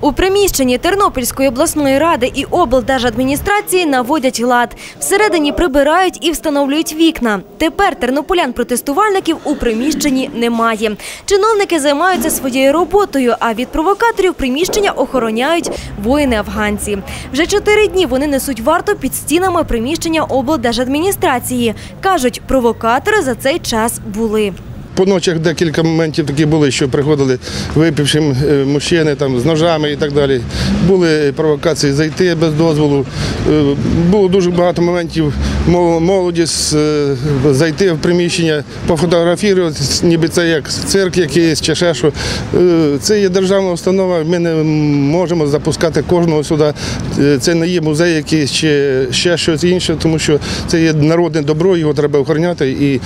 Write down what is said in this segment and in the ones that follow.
У приміщенні Тернопільської обласної ради і облдержадміністрації наводять лад. Всередині прибирають і встановлюють вікна. Тепер тернополян-протестувальників у приміщенні немає. Чиновники займаються своєю роботою, а від провокаторів приміщення охороняють воїни-афганці. Вже чотири дні вони несуть варту під стінами приміщення облдержадміністрації. Кажуть, провокатори за цей час були. По ночах декілька моментів такі були, що приходили випивши е, мужчини там, з ножами і так далі. Були провокації зайти без дозволу. Е, Було дуже багато моментів молоді е, зайти в приміщення, пофотографувати, ніби це як цирк якийсь чи ще що. Е, Це є державна установа, ми не можемо запускати кожного сюди. Е, Це не є музей якийсь чи ще щось інше, тому що це є народне добро, його треба охороняти і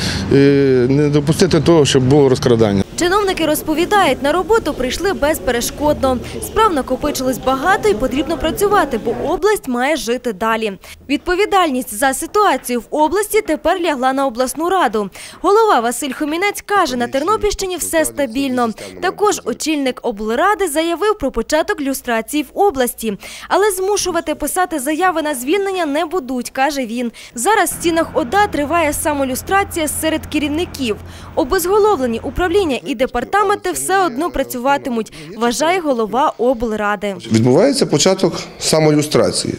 не допустити того, щоб було розкрадання. Чиновники розповідають, на роботу прийшли безперешкодно. Справ накопичилось багато і потрібно працювати, бо область має жити далі. Відповідальність за ситуацію в області тепер лягла на обласну раду. Голова Василь Хомінець каже, на Тернопільщині все стабільно. Також очільник облради заявив про початок люстрації в області. Але змушувати писати заяви на звільнення не будуть, каже він. Зараз в стінах ОДА триває самолюстрація серед керівників. Обезголовлені управління і департаменти все одно працюватимуть, вважає голова облради. Відбувається початок самолюстрації.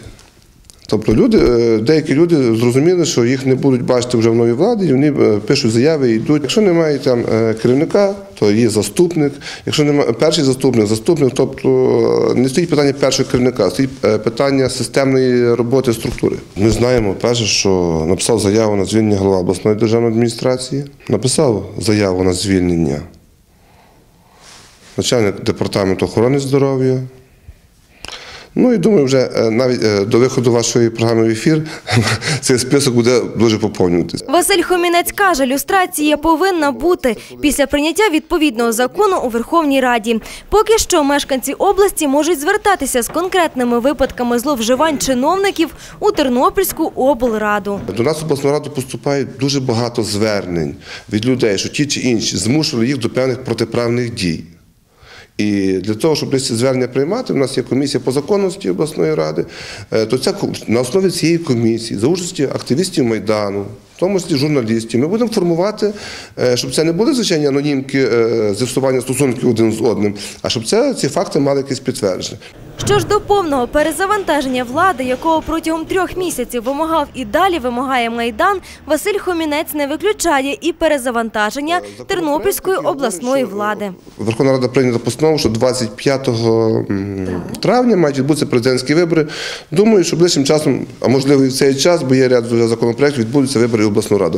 Тобто люди, е, деякі люди зрозуміли, що їх не будуть бачити вже в новій владі, і вони е, пишуть заяви і йдуть. Якщо немає там е, керівника, то є заступник. Якщо немає перший заступник, заступник, тобто не стоїть питання першого керівника, стоїть питання системної роботи структури. Ми знаємо, перше, що написав заяву на звільнення голова обласної державної адміністрації, написав заяву на звільнення начальник департаменту охорони здоров'я. Ну і думаю, вже е, навіть е, до виходу вашої програми в ефір цей список буде дуже поповнюватися. Василь Хомінець каже, люстрація повинна бути після прийняття відповідного закону у Верховній Раді. Поки що мешканці області можуть звертатися з конкретними випадками зловживань чиновників у Тернопільську облраду. До нас в обласну раду поступає дуже багато звернень від людей, що ті чи інші змушували їх до певних протиправних дій. І для того, щоб ці звернення приймати, у нас є комісія по законності обласної ради, е, то ця на основі цієї комісії, за участі активістів Майдану, в тому числі журналістів, ми будемо формувати, е, щоб це не були звичайні анонімки е, з'ясування стосунків один з одним, а щоб це, ці факти мали якесь підтвердження. Що ж до повного перезавантаження влади, якого протягом трьох місяців вимагав і далі вимагає Майдан, Василь Хомінець не виключає і перезавантаження Тернопільської обласної влади. Верховна Рада прийняла постанову, що 25 м, травня мають відбутися президентські вибори. Думаю, що ближчим часом, а можливо і в цей час, бо є ряд законопроєктів, відбудуться вибори в обласну раду.